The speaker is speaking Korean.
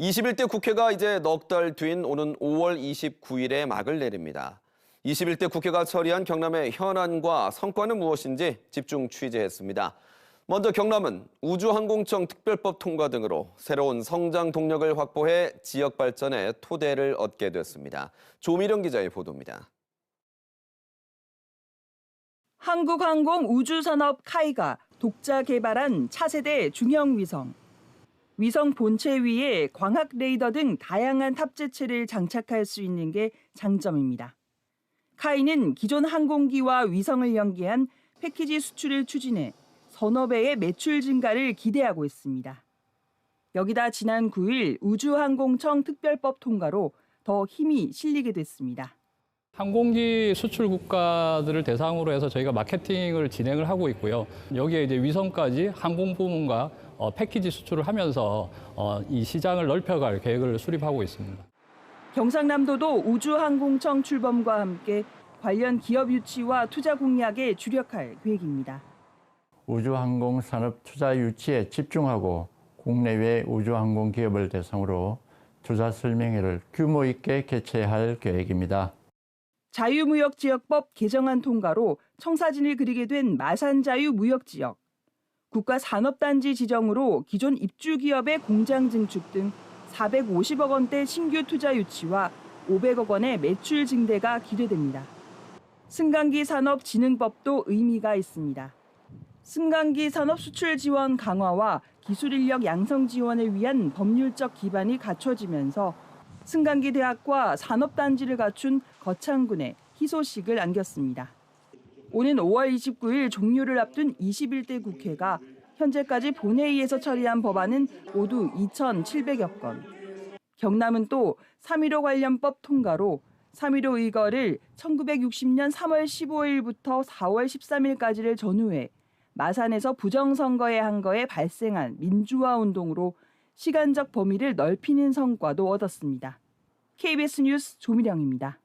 21대 국회가 이제 넉 달 뒤인 오는 5월 29일에 막을 내립니다. 21대 국회가 처리한 경남의 현안과 성과는 무엇인지 집중 취재했습니다. 먼저 경남은 우주항공청 특별법 통과 등으로 새로운 성장 동력을 확보해 지역 발전에 토대를 얻게 됐습니다. 조미령 기자의 보도입니다. 한국항공 우주산업 카이가 독자 개발한 차세대 중형 위성. 위성 본체 위에 광학 레이더 등 다양한 탑재체를 장착할 수 있는 게 장점입니다. 카이는 기존 항공기와 위성을 연계한 패키지 수출을 추진해 배의 매출 증가를 기대하고 있습니다. 여기다 지난 9일 우주항공청 특별법 통과로 더 힘이 실리게 됐습니다. 항공기 수출 국가들을 대상으로 해서 저희가 마케팅을 진행을 하고 있고요. 여기에 이제 위성까지 항공 부문과 어, 패키지 수출을 하면서 어, 이 시장을 넓혀갈 계획을 수립하고 있습니다. 경상남도도 우주항공청 출범과 함께 관련 기업 유치와 투자 공약에 주력할 계획입니다. 우주항공 산업 투자 유치에 집중하고 국내외 우주항공 기업을 대상으로 투자 설명회를 규모 있게 개최할 계획입니다. 자유무역지역법 개정안 통과로 청사진을 그리게 된 마산자유무역지역. 국가 산업단지 지정으로 기존 입주 기업의 공장 증축 등 450억 원대 신규 투자 유치와 500억 원의 매출 증대가 기대됩니다. 승강기 산업진흥법도 의미가 있습니다. 승강기 산업 수출 지원 강화와 기술 인력 양성 지원을 위한 법률적 기반이 갖춰지면서 승강기 대학과 산업단지를 갖춘 거창군에 희소식을 안겼습니다. 오는 5월 29일 종료를 앞둔 21대 국회가 현재까지 본회의에서 처리한 법안은 모두 2,700여 건. 경남은 또 3.15 관련법 통과로 3.15 의거를 1960년 3월 15일부터 4월 13일까지를 전후해 마산에서 부정선거에 한 거에 발생한 민주화 운동으로 시간적 범위를 넓히는 성과도 얻었습니다. KBS 뉴스 조미령입니다.